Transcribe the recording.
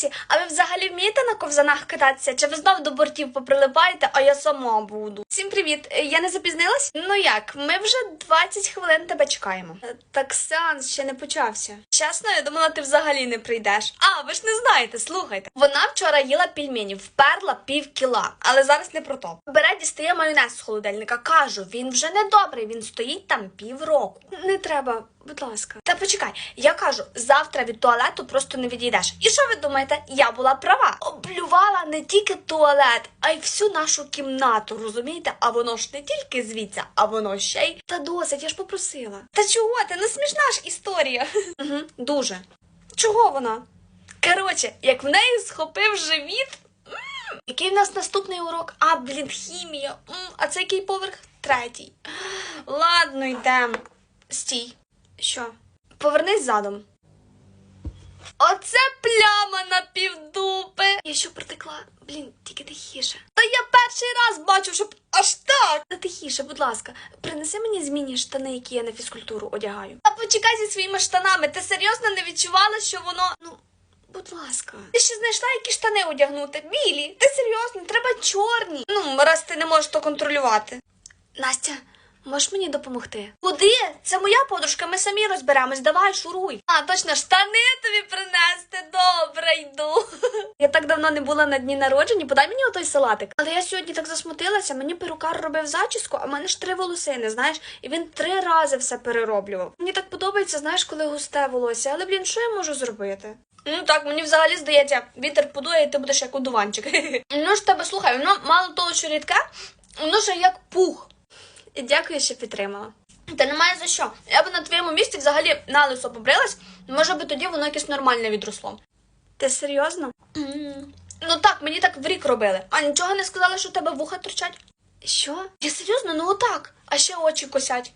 Хлопці, а ви взагалі вмієте на ковзанах кататися? Чи ви знов до бортів поприлипаєте, а я сама буду? Всім привіт! Е, Я не запізнилась? Ну як, ми вже 20 хвилин тебе чекаємо. Е, Так сеанс ще не почався. Чесно, я думала, ти взагалі не прийдеш. А, ви ж не знаєте, слухайте. Вона вчора їла пельменів, вперла пів кіла, але зараз не про то. Бере, дістає майонез з холодильника. Кажу, він вже не добрий, він стоїть там півроку. Не треба, будь ласка. Та почекай, я кажу, завтра від туалету просто не відійдеш. І що ви думаєте? Я була права. Облювала не тільки туалет, а й всю нашу кімнату, розумієте? А воно ж не тільки звідси, а воно ще й. Та досить, я ж попросила. Та чого ти? Ну смішна ж історія. Угу, дуже. Чого вона? Коротше, як в неї схопив живіт. Який в нас наступний урок? А, блін, хімія. А це який поверх? Третій. Ладно, йдемо. Стій. Що? Повернись задом. Оце пляма на півдупи. Я що протекла? Блін, тільки тихіше. Та я перший раз бачу, щоб аж так. Та тихіше, будь ласка, принеси мені змінні штани, які я на фізкультуру одягаю. А почекай зі своїми штанами. Ти серйозно не відчувала, що воно. Ну, будь ласка. Ти ще знайшла які штани одягнути? Білі. Ти серйозно, треба чорні. Ну, раз ти не можеш то контролювати. Настя, можеш мені допомогти? Куди? Це моя подружка, ми самі розберемось. Давай, шуруй. А, точно, штани тобі принести. Добре, йду. Я так давно не була на дні народження, подай мені отой салатик. Але я сьогодні так засмутилася, мені перукар робив зачіску, а в мене ж три волосини, знаєш, і він три рази все перероблював. Мені так подобається, знаєш, коли густе волосся, але блін, що я можу зробити? Ну так, мені взагалі здається, вітер подує, і ти будеш як одуванчик. Ну ж тебе слухай, воно мало того, що рідке, воно ж як пух. Дякую, що підтримала. Та немає за що. Я б на твоєму місці взагалі на лисо побрилась, може би тоді воно якесь нормальне відросло. Ти серйозно? Ну так, мені так в рік робили. А нічого не сказали, що у тебе вуха торчать? Що? Я серйозно, ну отак. А ще очі косять.